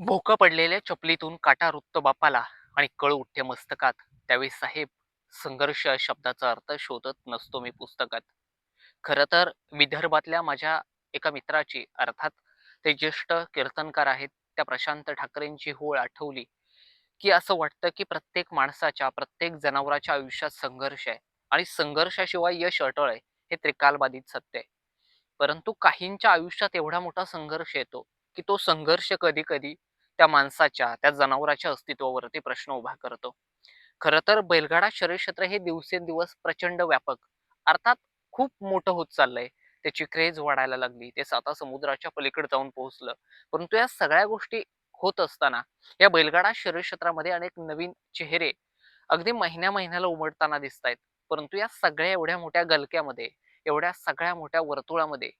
भोकं पडलेल्या चपलीतून काटा रुत्त बापाला आणि कळ उठते मस्तकात. त्यावेळी साहेब संघर्ष या शब्दाचा अर्थ शोधत नसतो मी पुस्तकात. खरं तर विदर्भातल्या माझ्या एका मित्राची अर्थात ते ज्येष्ठ कीर्तनकार आहेत त्या प्रशांत ठाकरेंची होळ आठवली की असं वाटतं की प्रत्येक माणसाच्या प्रत्येक जनावराच्या आयुष्यात संघर्ष आहे आणि संघर्षाशिवाय यश अटळ आहे हे त्रिकालबाधित सत्य आहे. परंतु काहींच्या आयुष्यात एवढा मोठा संघर्ष येतो की तो संघर्ष कधी कधी त्या माणसाच्या त्या जनावराच्या अस्तित्वावरती प्रश्न उभा करतो. खर तर बैलगाडा शरीरक्षेत्र हे दिवसेंदिवस प्रचंड व्यापक अर्थात खूप मोठं होत चाललंय. त्याची क्रेज वाढायला लागली ते साता समुद्राच्या पलीकडे जाऊन पोहोचलं. परंतु या सगळ्या गोष्टी होत असताना या बैलगाडा शरीर क्षेत्रामध्ये अनेक नवीन चेहरे अगदी महिन्या महिन्याला उमटताना दिसत आहेत परंतु या सगळ्या एवढ्या मोठ्या गलक्यामध्ये एवढ्या सगळ्या मोठ्या वर्तुळामध्ये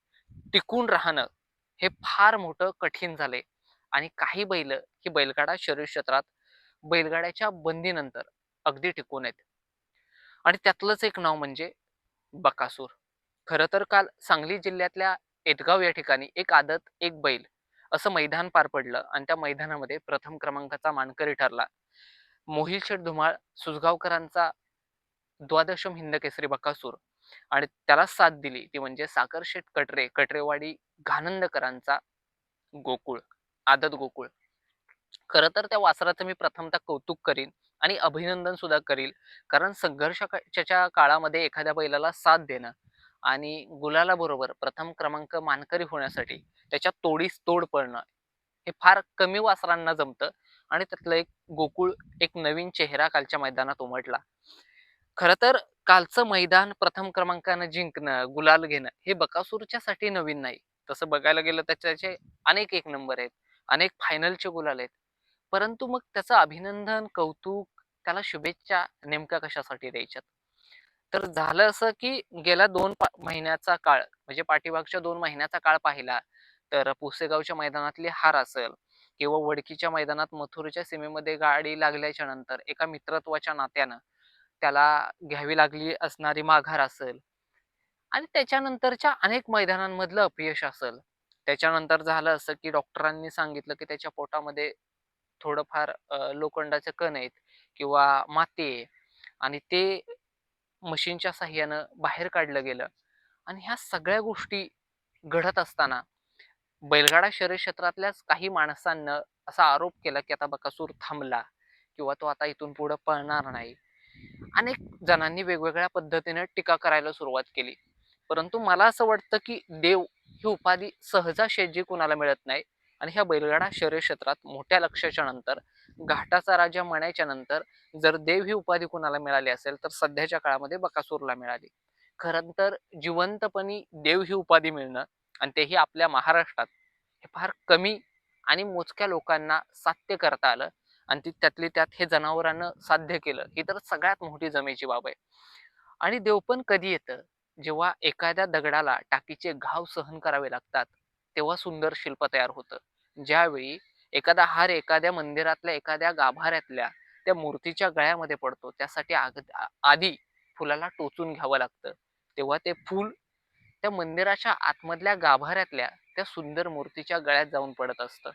टिकून राहणं हे फार मोठं कठीण झालंय. आणि काही बैल ही बैलगाडा शरीर क्षेत्रात बैलगाड्याच्या बंदीनंतर अगदी टिकून आहेत. आणि त्यातलंच एक नाव म्हणजे बकासूर. खरं तर काल सांगली जिल्ह्यातल्या एटगाव या ठिकाणी एक आदत एक बैल असं मैदान पार पडलं आणि त्या मैदानामध्ये प्रथम क्रमांकाचा मानकरी ठरला. मोहिल शेठ धुमाळ सुजगावकरांचा द्वादशम हिंद केसरी बकासूर आणि त्याला साथ दिली. ती म्हणजे साखर शेठ कटरे कटरेवाडी घानंदकरांचा गोकुळ. आदत गोकुळ. खरं तर त्या वासराचं मी प्रथमतः कौतुक करीन आणि अभिनंदन सुद्धा करील. कारण संघर्षाच्या काळामध्ये एखाद्या बैलाला साथ देणं आणि गुलाला बरोबर प्रथम क्रमांक मानकरी होण्यासाठी त्याच्या तोडीस तोड पडणं हे फार कमी वासरांना जमतं आणि त्यातलं एक गोकुळ एक नवीन चेहरा कालच्या मैदानात उमटला. खरं तर कालचं मैदान प्रथम क्रमांकानं जिंकणं गुलाल घेणं हे बकासूरच्यासाठी नवीन नाही. तसं बघायला गेलं तर त्याचे अनेक एक नंबर आहेत. अनेक फायनलचे गुलाल आहेत. परंतु मग त्याचं अभिनंदन कौतुक त्याला शुभेच्छा नेमक्या कशासाठी द्यायच्यात? तर झालं असं की गेल्या दोन महिन्याचा काळ म्हणजे पाठीमागच्या दोन महिन्याचा काळ पाहिला तर पुसेगावच्या मैदानातली हार असेल किंवा वडकीच्या मैदानात मथुरेच्या सीमेमध्ये गाडी लागल्याच्या नंतर एका मित्रत्वाच्या नात्यानं त्याला घ्यावी लागली असणारी माघार असेल. आणि त्याच्यानंतरच्या अनेक मैदानांमधलं अपयश असेल. त्याच्यानंतर झालं असं की डॉक्टरांनी सांगितलं की त्याच्या पोटामध्ये थोडंफार लोखंडाचे कण आहेत किंवा माती आहे आणि ते मशीनच्या साह्यानं बाहेर काढलं गेलं. आणि ह्या सगळ्या गोष्टी घडत असताना बैलगाडा शरीर क्षेत्रातल्याच काही माणसांना असा आरोप केला की आता बकासूर थांबला किंवा तो आता इथून पुढे पळणार नाही. अनेक जणांनी वेगवेगळ्या पद्धतीने टीका करायला सुरुवात केली. परंतु मला असं वाटतं की देव ही उपाधी सहजाशेजी कुणाला मिळत नाही. आणि ह्या बैलगाडा शरीर क्षेत्रात मोठ्या लक्षाच्या नंतर घाटाचा राजा म्हणायच्या नंतर जर देव ही उपाधी कुणाला मिळाली असेल तर सध्याच्या काळामध्ये बकासूरला मिळाली. खरं तर जिवंतपणी देव ही उपाधी मिळणं आणि तेही आपल्या महाराष्ट्रात हे फार कमी आणि मोजक्या लोकांना साध्य करता आलं आणि ती त्यातली त्यात हे जनावरांना साध्य केलं ही तर सगळ्यात मोठी जमेची बाब आहे. आणि देव पण कधी येतं? जेव्हा एखाद्या दगडाला टाकीचे घाव सहन करावे लागतात तेव्हा सुंदर शिल्प तयार होतं. ज्यावेळी एखादा हार एखाद्या मंदिरातल्या एखाद्या गाभाऱ्यातल्या त्या मूर्तीच्या गळ्यामध्ये पडतो त्यासाठी आग आधी फुलाला टोचून घ्यावं लागतं. तेव्हा ते फूल त्या मंदिराच्या आतमधल्या गाभाऱ्यातल्या त्या सुंदर मूर्तीच्या गळ्यात जाऊन पडत असतं.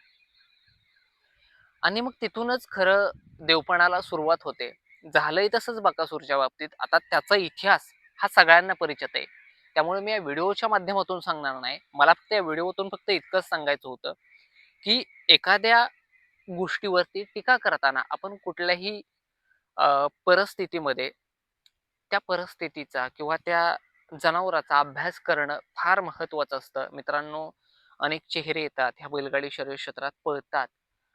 आणि मग तिथूनच खरं देवपणाला सुरुवात होते. झालंय तसंच बकासूरच्या बाबतीत. आता त्याचा इतिहास हा सगळ्यांना परिचित आहे. त्यामुळे मी या व्हिडिओच्या माध्यमातून सांगणार नाही. मला फक्त या व्हिडिओतून फक्त इतकंच सांगायचं होतं की एखाद्या गोष्टीवरती टीका करताना आपण कुठल्याही परिस्थितीमध्ये त्या परिस्थितीचा किंवा त्या जनावराचा अभ्यास करणं फार महत्वाचं असतं. मित्रांनो अनेक चेहरे येतात ह्या बैलगाडी शरीर क्षेत्रात पळतात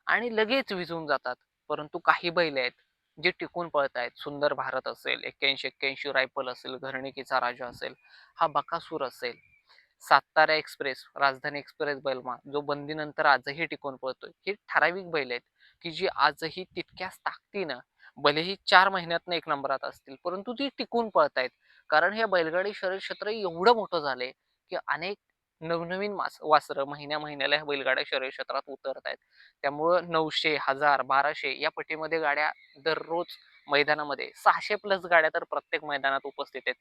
आणि लगेच विझून जातात. परंतु काही बैल आहेत जे टिकून पळत आहेत सुंदर भारत असेल एक्क्याऐंशी एक्क्याऐंशी रायफल असेल घरणिकीचा राजा असेल हा बकासूर असेल. सातारा एक्सप्रेस राजधानी एक्सप्रेस बैलमा जो बंदीनंतर आजही टिकून पळतोय. हे ठराविक बैल आहेत की जी आजही तितक्याच ताकदीनं भलेही चार महिन्यातनं एक नंबरात असतील परंतु ती टिकून पळत आहेत कारण हे बैलगाडी शरीर क्षेत्र एवढं मोठं झालंय की अनेक नवनवीन मास वासरं महिन्या महिन्याला ह्या बैलगाड्या शरीर क्षेत्रात उतरत आहेत. त्यामुळं नऊशे हजार बाराशे या पटीमध्ये गाड्या दररोज मैदानामध्ये सहाशे प्लस गाड्या तर प्रत्येक मैदानात उपस्थित आहेत.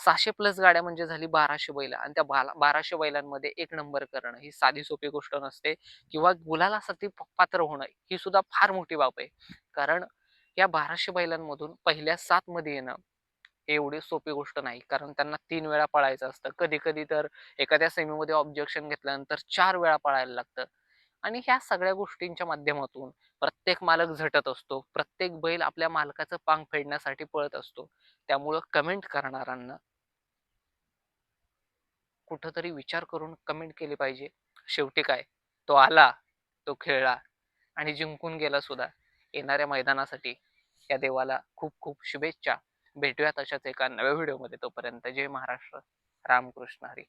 सहाशे प्लस गाड्या म्हणजे झाली बाराशे बैल आणि त्या बाला बाराशे बैलांमध्ये एक नंबर करणं ही साधी सोपी गोष्ट नसते किंवा गुलालासाठी पात्र होणं ही सुद्धा फार मोठी बाब आहे. कारण या बाराशे बैलांमधून पहिल्या सात मध्ये येणं एवढी सोपी गोष्ट नाही. कारण त्यांना तीन वेळा पळायचं असतं. कधी कधी तर एखाद्या सेमीमध्ये ऑब्जेक्शन घेतल्यानंतर चार वेळा पळायला लागतं. आणि ह्या सगळ्या गोष्टींच्या माध्यमातून प्रत्येक मालक झटत असतो. प्रत्येक बैल आपल्या मालकाचं पांग फेडण्यासाठी पळत असतो. त्यामुळं कमेंट करणाऱ्यांना कुठंतरी विचार करून कमेंट केली पाहिजे. शेवटी काय? तो आला तो खेळला आणि जिंकून गेला सुद्धा. येणाऱ्या मैदानासाठी या देवाला खूप खूप शुभेच्छा. भेटूयात तशाच एका नव्या व्हिडिओमध्ये तोपर्यंत जय महाराष्ट्र रामकृष्ण हरी.